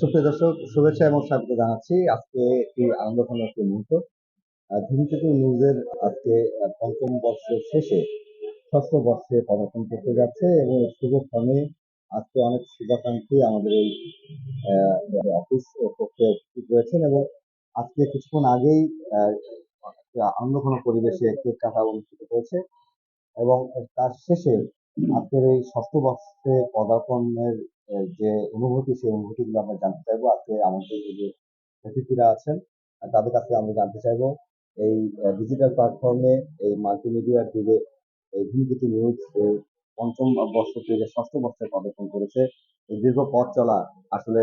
সুপ্রিয় দর্শক, শুভেচ্ছা এবং স্বাগত জানাচ্ছি। আজকে একটি আনন্দঘন একটি মুহূর্ত। ধূমকেতু নিউজের আজকে পঞ্চম বর্ষের শেষে, ষষ্ঠ বর্ষে পদার্পণ করতে যাচ্ছে এবং এই শুভ ক্ষণে আজকে অনেক শুভাকাঙ্ক্ষী আমাদের এই অফিস পক্ষে উপস্থিত রয়েছেন এবং আজকে কিছুক্ষণ আগেই আনন্দঘন পরিবেশে কেক কাটা অনুষ্ঠিত হয়েছে এবং তার শেষে আজকের এই ষষ্ঠ বর্ষে পদার্পণের যে অনুভূতি, সেই অনুভূতিগুলো আমরা জানতে চাইব। আজকে আমাদের যে অতিথিরা আছেন তাদের কাছে আমরা জানতে চাইব এই ডিজিটাল প্ল্যাটফর্মে এই মাল্টিমিডিয়ার যুগে এই ধূমকেতু নিউজ পঞ্চম বর্ষ থেকে ষষ্ঠ বর্ষে পদার্পণ করেছে, এই দীর্ঘ পথ চলা আসলে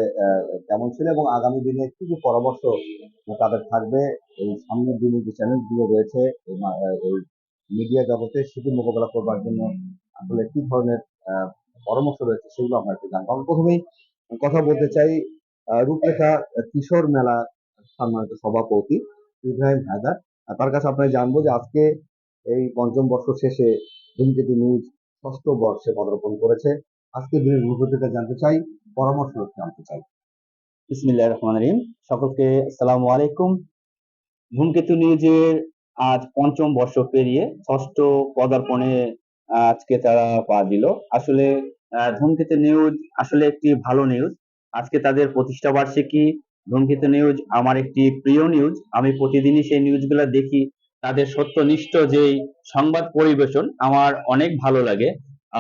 কেমন ছিল এবং আগামী দিনে কি কি পরামর্শ তাদের থাকবে? এই সামনের দিনে যে চ্যানেলগুলো রয়েছে, এই মিডিয়া জগতে সেটি মোকাবেলা করবার জন্য আসলে কি ধরনের পরামর্শ রয়েছে, সেগুলো আমরা একটু জানব। আমি প্রথমেই কথা বলতে চাই রূপরেখা কিশোর মেলা সম্মানিত সভাপতি ইব্রাহিম হায়দার। তার কাছে আপনারা জানব যে আজকে এই পঞ্চম বর্ষ শেষে ধূমকেতু নিউজ ষষ্ঠ বর্ষে পদার্পণ করেছে। আজকে দিনের অনুভূতিটা জানতে চাই, পরামর্শ জানতে চাই। বিসমিল্লাহ রহমান রহিম। সকলকে আসসালামু আলাইকুম। ধূমকেতু নিউজের আজ পঞ্চম বর্ষ পেরিয়ে ষষ্ঠ পদার্পণে আজকে তারা পা দিল। আসলে ধূমকেতু নিউজ আসলে একটি ভালো নিউজ আজকে তাদের প্রতিষ্ঠা বার্ষিকী। ধূমকেতু নিউজ আমার একটি প্রিয় নিউজ আমি প্রতিদিনই সেই নিউজগুলো দেখি। তাদের সত্যনিষ্ঠ যেই সংবাদ পরিবেশন, আমার অনেক ভালো লাগে।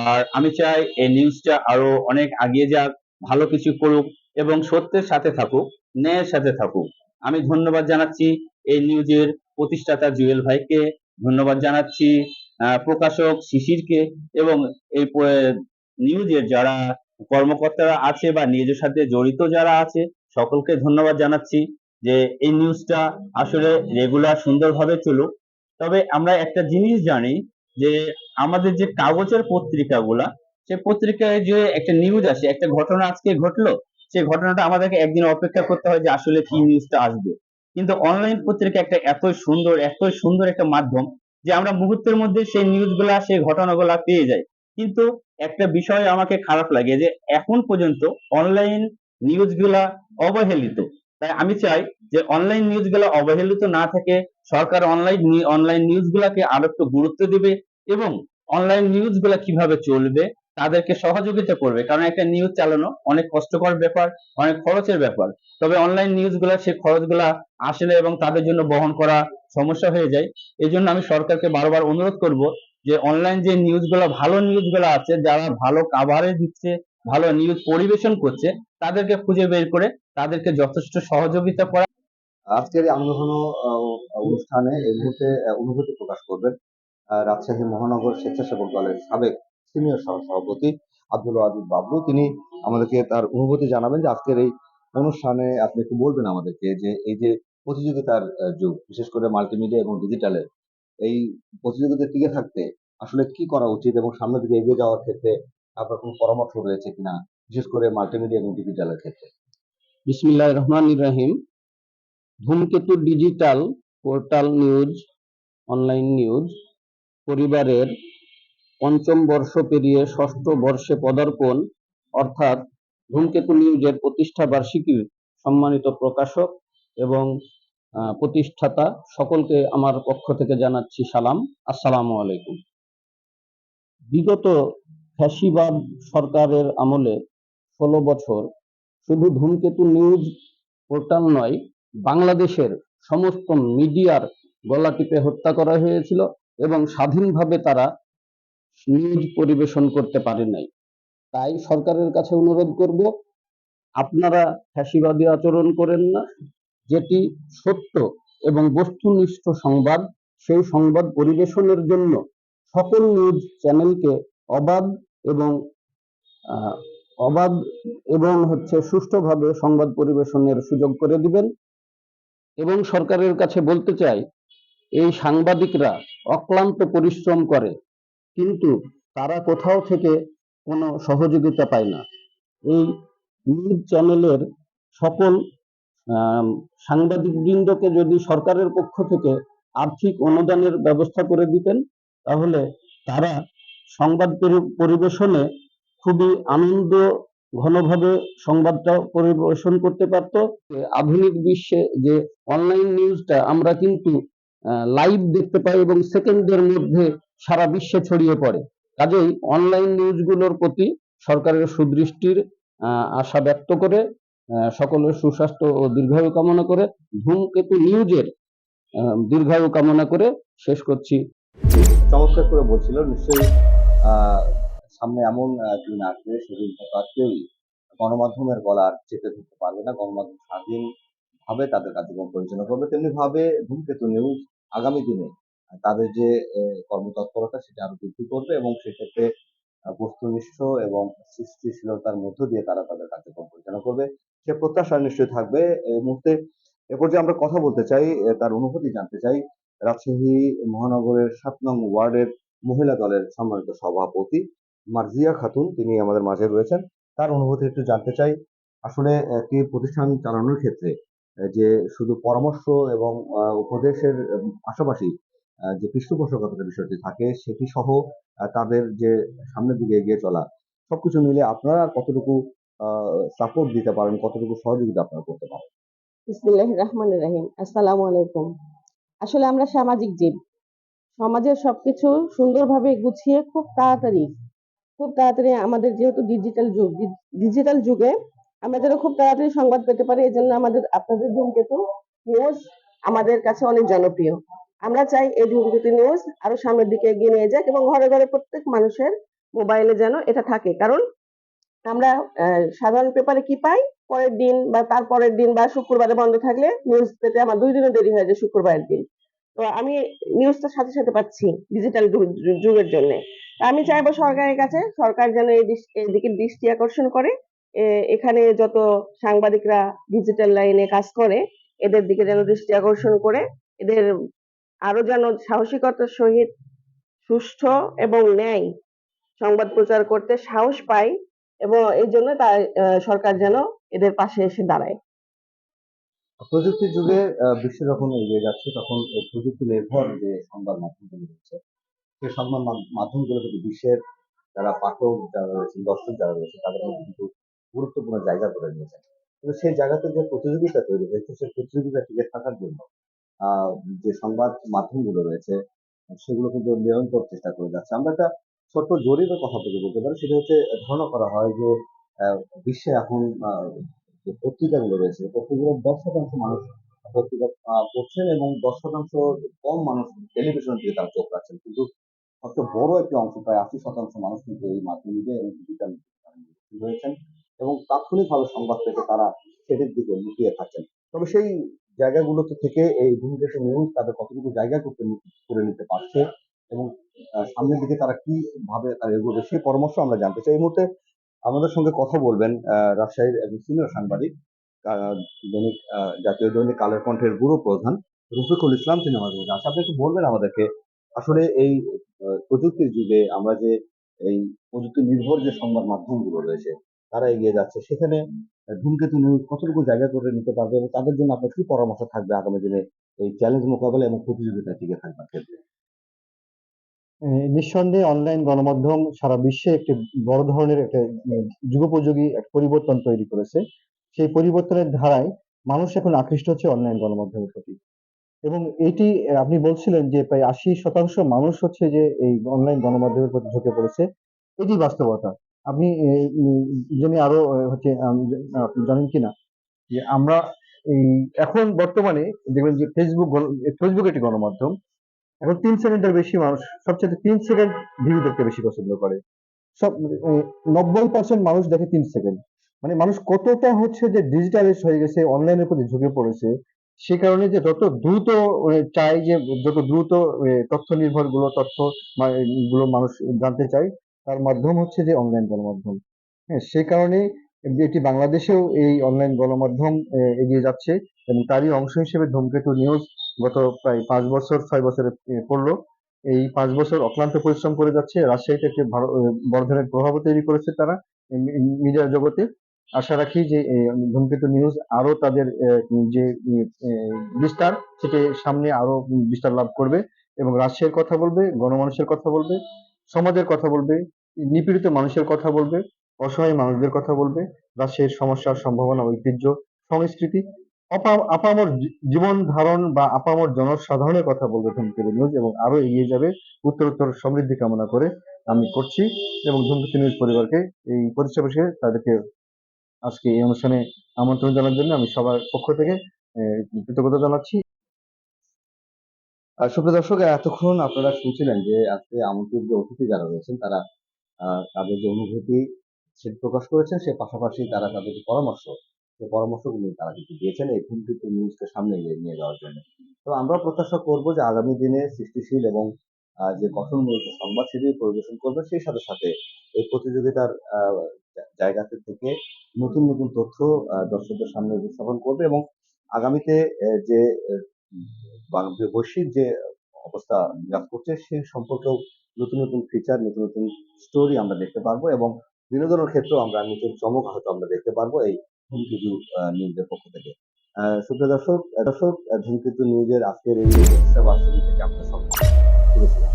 আর আমি চাই এই নিউজটা আরও অনেক আগিয়ে যাক, ভালো কিছু করুক এবং সত্যের সাথে থাকুক, ন্যায়ের সাথে থাকুক। আমি ধন্যবাদ জানাচ্ছি এই নিউজের প্রতিষ্ঠাতা জুয়েল ভাইকে। ধন্যবাদ জানাচ্ছি প্রকাশক শিশিরকে এবং এই নিউজের যারা কর্মকর্তারা আছে বা নিউজের সাথে জড়িত যারা আছে, সকলকে ধন্যবাদ জানাচ্ছি যে এই নিউজটা আসলে রেগুলার সুন্দরভাবে চলুক। তবে আমরা একটা জিনিস জানি যে আমাদের যে কাগজের পত্রিকাগুলা, সে পত্রিকায় যে একটা নিউজ আসে, একটা ঘটনা আজকে ঘটলো সেই ঘটনাটা আমাদেরকে একদিন অপেক্ষা করতে হয় যে আসলে কি নিউজটা আসবে। কিন্তু অনলাইন পত্রিকা একটা এত সুন্দর এত সুন্দর একটা মাধ্যম যে আমরা মুহূর্তের মধ্যে সেই নিউজগুলা সেই ঘটনাগুলা পেয়ে যাই। কিন্তু একটা বিষয় আমাকে খারাপ লাগে যে এখন পর্যন্ত অনলাইন নিউজগুলা অবহেলিত। তাই আমি চাই যে অনলাইন নিউজগুলা অবহেলিত না থাকে সরকার অনলাইন অনলাইন নিউজগুলাকে আরও একটু গুরুত্ব দিবে এবং অনলাইন নিউজগুলা কীভাবে চলবে তাদেরকে সহযোগিতা করবে। কারণ একটা নিউজ চালানো অনেক কষ্টকর ব্যাপার, অনেক খরচের ব্যাপার। তবে অনলাইন নিউজগুলা সেই খরচগুলা আসলে এবং তাদের জন্য বহন করা সমস্যা হয়ে যায়। এই জন্য আমি সরকারকে বারবার অনুরোধ করব যে অনলাইন যে নিউজগুলো ভালো নিউজগুলো আছে, যারা ভালো কাভারেজ দিচ্ছে, ভালো নিউজ পরিবেশন করছে, তাদেরকে খুঁজে বের করে তাদেরকে যথেষ্ট সহযোগিতা করা। আজকের আনন্দঘন অনুষ্ঠানে এই মুহূর্তে অনুভূতি প্রকাশ করবেন রাজশাহী মহানগর স্বেচ্ছাসেবক দলের সাবেক সিনিয়র সভাপতি আব্দুল আজিজ বাবলু। তিনি আমাদেরকে তার অনুভূতি জানাবেন যে আজকের এই অনুষ্ঠানে আপনি একটু বলবেন আমাদেরকে যে এই যে প্রতিযোগিতার যুগ, বিশেষ করে মাল্টিমিডিয়া এবং ডিজিটালের এই প্রতিযোগিতায় টিকে থাকতে আসলে কি করা উচিত এবং সামনের দিকে এগিয়ে যাওয়ার ক্ষেত্রে আপনার কোনো পরামর্শ রয়েছে কিনা? বিশেষ করে মাল্টিমিডিয়া এবং ডিজিটালের ক্ষেত্রে বিসমিল্লাহ Rahman Ibrahim Dhumketu digital portal news online news পরিবারের পঞ্চম বর্ষ পেরিয়ে ষষ্ঠ বর্ষে পদার্পণ, অর্থাৎ ধূমকেতু নিউজের প্রতিষ্ঠা বার্ষিকীর সম্মানিত প্রকাশক এবং প্রতিষ্ঠাতা, সকলকে আমার পক্ষ থেকে জানাচ্ছি সালাম। আসসালামু আলাইকুম। বিগত ফ্যাসিবাদ সরকারের আমলে ষোলো বছর শুধু ধূমকেতু নিউজ পোর্টাল নয়, বাংলাদেশের সমস্ত মিডিয়ার গলা টিপে হত্যা করা হয়েছিল এবং স্বাধীনভাবে তারা নিউজ পরিবেশন করতে পারে নাই। তাই সরকারের কাছে অনুরোধ করব, আপনারা ফ্যাসিবাদী আচরণ করেন না যেটি সত্য এবং বস্তুনিষ্ঠ সংবাদ, সেই সংবাদ পরিবেশনের জন্য সকল নিউজ চ্যানেলকে অবাধ এবং অবাধ এবং হচ্ছে সুষ্ঠুভাবে সংবাদ পরিবেশনের সুযোগ করে দিবেন। এবং সরকারের কাছে বলতে চাই, এই সাংবাদিকরা অক্লান্ত পরিশ্রম করে, কিন্তু তারা কোথাও থেকে কোনো সহযোগিতা পায় না। এই নিউজ চ্যানেলের সকল সাংবাদিকবৃন্দকে যদি সরকারের পক্ষ থেকে আর্থিক অনুদানের ব্যবস্থা করে দিতেন, তাহলে তারা সংবাদ পরিবেশনে খুবই আনন্দ ঘনভাবে সংবাদটা পরিবেশন করতে পারতো। আধুনিক বিশ্বে যে অনলাইন নিউজটা আমরা কিন্তু লাইভ দেখতে পাই এবং সেকেন্ডের মধ্যে সারা বিশ্বে ছড়িয়ে পড়ে। কাজেই অনলাইন নিউজগুলোর প্রতি সরকারের সুদৃষ্টির আশা ব্যক্ত করে সকলের সুস্বাস্থ্য ও দীর্ঘায়ু কামনা করে, ধূমকেতু নিউজের দীর্ঘায়ু কামনা করে শেষ করছি। চমৎকার করে বলছিল, নিশ্চয়ই সামনে এমন দিন আসবে, সেদিন হয়তো আর কেউই গণমাধ্যমের গলা আর চেপে ধরতে পারবে না। গণমাধ্যম স্বাধীন ভাবে তাদের কার্যক্রম পরিচালনা করবে। তেমনি ভাবে ধূমকেতু নিউজ আগামী দিনে তাদের যে কর্মতৎপরতা, সেটা আরও বৃদ্ধি করবে এবং সেক্ষেত্রে বস্তুনিষ্ঠ এবং সৃষ্টিশীলতার মধ্য দিয়ে তারা তাদের কার্যক্রম পরিচালনা করবে। সে প্রত্যাশা নিশ্চয়ই থাকবে। এই মুহূর্তে এ পর্যায়ে আমরা কথা বলতে চাই তার অনুভূতি জানতে চাই। রাজশাহী মহানগরের সাত নং ওয়ার্ডের মহিলা দলের সম্মানিত সভাপতি মার্জিয়া খাতুন, তিনি আমাদের মাঝে রয়েছেন। তার অনুভূতি একটু জানতে চাই। আসলে একটি প্রতিষ্ঠান চালানোর ক্ষেত্রে যে শুধু পরামর্শ এবং উপদেশের পাশাপাশি যে পৃষ্ঠপোষকতার বিষয়টি থাকে, সেটি সহ তাদের যে সামনের দিকে এগিয়ে চলা, সবকিছু মিলে আপনারা কতটুকু সাপোর্ট দিতে পারেন, কতটুকু সহযোগিতা আপনারা করতে পারেন। বিসমিল্লাহ আসসালামু আলাইকুম। আসলে আমরা সামাজিক জীব। সমাজের সবকিছু সুন্দরভাবে গুছিয়ে খুব তাড়াতাড়ি খুব তাড়াতাড়ি আমাদের যেহেতু ডিজিটাল যুগ ডিজিটাল যুগে আমরা যেন খুব তাড়াতাড়ি সংবাদ পেতে পারি এই জন্য আমাদের, আপনাদের ধূমকেতু নিউজ আমাদের কাছে অনেক জনপ্রিয়। আমরা চাই এই ধূমকেতু নিউজ আরও সামনের দিকে এগিয়ে নিয়ে যাক এবং ঘরে ঘরে প্রত্যেক মানুষের মোবাইলে যেন এটা থাকে। কারণ আমরা সাধারণ পেপারে কি পাই? পরের দিন বা তার পরের দিন বা শুক্রবারে বন্ধ থাকলে নিউজ পেতে আমার দুই দিনও দেরি হয়ে যায় শুক্রবারের দিন। তো আমি নিউজটা সাথে সাথে পাচ্ছি ডিজিটাল যুগের জন্য। আমি চাইব সরকারের কাছে, সরকার যেন এদিকে দৃষ্টি আকর্ষণ করে। এখানে যত সাংবাদিকরা ডিজিটাল লাইনে কাজ করে, এদের দিকে যেন দৃষ্টি আকর্ষণ করে। এদের আরও যেন সাহসিকতার সহিত সুষ্ঠু এবং ন্যায় সংবাদ প্রচার করতে সাহস পায়। এবং এই জন্য তার সরকার যেন এদের পাশে এসে দাঁড়ায়। প্রযুক্তির যুগে বিশ্ব যখন এগিয়ে যাচ্ছে, তখন এই প্রযুক্তি নির্ভর যে সংবাদ মাধ্যমগুলো রয়েছে, সেই সংবাদ মাধ্যমগুলো কিন্তু বিশ্বের যারা পাঠক, যারা রয়েছেন, দর্শক যারা রয়েছে তাদের কিন্তু গুরুত্বপূর্ণ জায়গা করে নিয়েছে। কিন্তু সেই জায়গাতে যে প্রতিযোগিতা তৈরি হয়েছে, সেই প্রতিযোগিতা টিকে থাকার জন্য যে সংবাদ মাধ্যমগুলো রয়েছে, সেগুলো কিন্তু নিরন্তর চেষ্টা করে যাচ্ছে। আমরা একটা ছোট্ট জরিপের কথা বলে বলতে পারি, সেটা হচ্ছে ধারণা করা হয় যে বিশ্বে এখন যে পত্রিকাগুলো রয়েছে পত্রিকাগুলোর দশ শতাংশ মানুষ পত্রিকা পড়ছেন এবং দশ শতাংশ কম মানুষ টেলিভিশনের দিকে তারা চোখ রাখছেন। কিন্তু সবচেয়ে বড় একটি অংশ, প্রায় আশি শতাংশ মানুষ কিন্তু এই মাধ্যমিকে এবং ডিজিটাল রয়েছেন এবং তাৎক্ষণিকভাবে সংবাদ পেতে তারা সেটির দিকে লুকিয়ে থাকছেন। তবে সেই জায়গাগুলোতে থেকে এই ভূমিকেশন নিউজ তাদের কতটুকু জায়গা করতে, করে নিতে পারছে এবং সামনের দিকে তারা কি ভাবে তারা এগোবে সেই পরামর্শ আমরা জানতে চাই এই মুহূর্তে আমাদের সঙ্গে কথা বলবেন রাজশাহীর একজন সিনিয়র সাংবাদিক দৈনিক জাতীয় দৈনিক কালের কণ্ঠের ব্যুরো প্রধান রফিকুল ইসলাম, তিনি আমাদের মধ্যে আছেন। আপনি একটু বলবেন আমাদেরকে, আসলে এই প্রযুক্তির যুগে আমরা যে এই প্রযুক্তি নির্ভর যে সংবাদ মাধ্যমগুলো রয়েছে, তারা এগিয়ে যাচ্ছে, সেখানে ধূমকেতু নিউজ কতটুকু জায়গা করে নিতে পারবে এবং তাদের জন্য আপনার কি পরামর্শ থাকবে আগামী দিনে এই চ্যালেঞ্জ মোকাবেলা এবং প্রতিযোগিতায় টিকে থাকবার ক্ষেত্রে নিঃসন্দেহে অনলাইন গণমাধ্যম সারা বিশ্বে একটি বড় ধরনের একটা উম, যুগোপযোগী একটা পরিবর্তন তৈরি করেছে। সেই পরিবর্তনের ধারায় মানুষ এখন আকৃষ্ট হচ্ছে অনলাইন গণমাধ্যমের প্রতি। এবং এটি আপনি বলছিলেন যে প্রায় আশি শতাংশ মানুষ হচ্ছে যে এই অনলাইন গণমাধ্যমের প্রতি ঝুঁকে পড়েছে এটি বাস্তবতা। আপনি জেনে আরও হচ্ছে জানেন কিনা? যে আমরা এই এখন বর্তমানে দেখবেন যে ফেসবুক ফেসবুক একটি গণমাধ্যম। এখন তিন সেকেন্ডের বেশি মানুষ সবচেয়ে তিন সেকেন্ড ভিডিও দেখতে বেশি পছন্দ করে। সব নব্বই পার্সেন্ট মানুষ দেখে তিন সেকেন্ড। মানে মানুষ কতটা হচ্ছে যে ডিজিটালাইজ হয়ে গেছে অনলাইনের প্রতি ঝুঁকে পড়েছে, সে কারণে যে যত দ্রুত চাই যে যত দ্রুত তথ্য নির্ভরগুলো তথ্যগুলো মানুষ জানতে চায়, তার মাধ্যম হচ্ছে যে অনলাইন গণমাধ্যম। হ্যাঁ সে কারণে এটি বাংলাদেশেও এই অনলাইন গণমাধ্যম এগিয়ে যাচ্ছে এবং তারই অংশ হিসেবে ধূমকেতু নিউজ গত প্রায় পাঁচ বছর, ছয় বছরে পড়ল। এই পাঁচ বছর অক্লান্ত পরিশ্রম করে যাচ্ছে। রাজশাহীতে একটি বড় ধরনের প্রভাব তৈরি করেছে তারা মিডিয়া জগতে। আশা রাখি যে ধূমকেতু নিউজ আরও তাদের যে বিস্তার, সেটি সামনে আরও বিস্তার লাভ করবে এবং রাজশাহীর কথা বলবে, গণমানুষের কথা বলবে, সমাজের কথা বলবে, নিপীড়িত মানুষের কথা বলবে, অসহায় মানুষদের কথা বলবে, রাজশাহীর সমস্যার সম্ভাবনা, ঐতিহ্য, সংস্কৃতি আপামর জীবন ধারণ বা আপামর জনসাধারণের কথা বলবে ধূমকেতু নিউজ এবং আরও এগিয়ে যাবে উত্তরোত্তর সমৃদ্ধি কামনা করে আমি করছি এবং ধূমকেতু নিউজ পরিবারকে এই প্রতিষ্ঠা তাদেরকে আজকে এই অনুষ্ঠানে আমন্ত্রণ জানার জন্য আমি সবার পক্ষ থেকে কৃতজ্ঞতা জানাচ্ছি। সুপ্রিয় দর্শক, এতক্ষণ আপনারা শুনছিলেন যে আজকে আমন্ত্রিত যে অতিথি যারা রয়েছেন, তারা তাদের যে অনুভূতি, সেটা প্রকাশ করেছেন, সে পাশাপাশি তারা তাদের পরামর্শ সেই পরামর্শগুলি তারা কিন্তু দিয়েছেন এই ধূমকেতু নিউজকে সামনে নিয়ে যাওয়ার জন্য। তো আমরা প্রত্যাশা করব যে আগামী দিনে সৃষ্টিশীল এবং যে গঠনমূলক সংবাদ সেটি পরিবেশন করবে, সেই সাথে সাথে এই প্রতিযোগিতার জায়গাতে থেকে নতুন নতুন তথ্য দর্শকদের সামনে উপস্থাপন করবে এবং আগামীতে যে যে বৈশ্বিক যে অবস্থা বিরাজ করছে সেই সম্পর্কেও নতুন নতুন ফিচার নতুন নতুন স্টোরি আমরা দেখতে পারব এবং বিনোদনের ক্ষেত্রেও আমরা নতুন চমক হয়তো আমরা দেখতে পারব এই ধূমকেতু নিউজের পক্ষ থেকে। সুপ্রিয় দর্শক দর্শক ধূমকেতু নিউজের আজকের এই থেকে আপনার সব শুভেচ্ছা।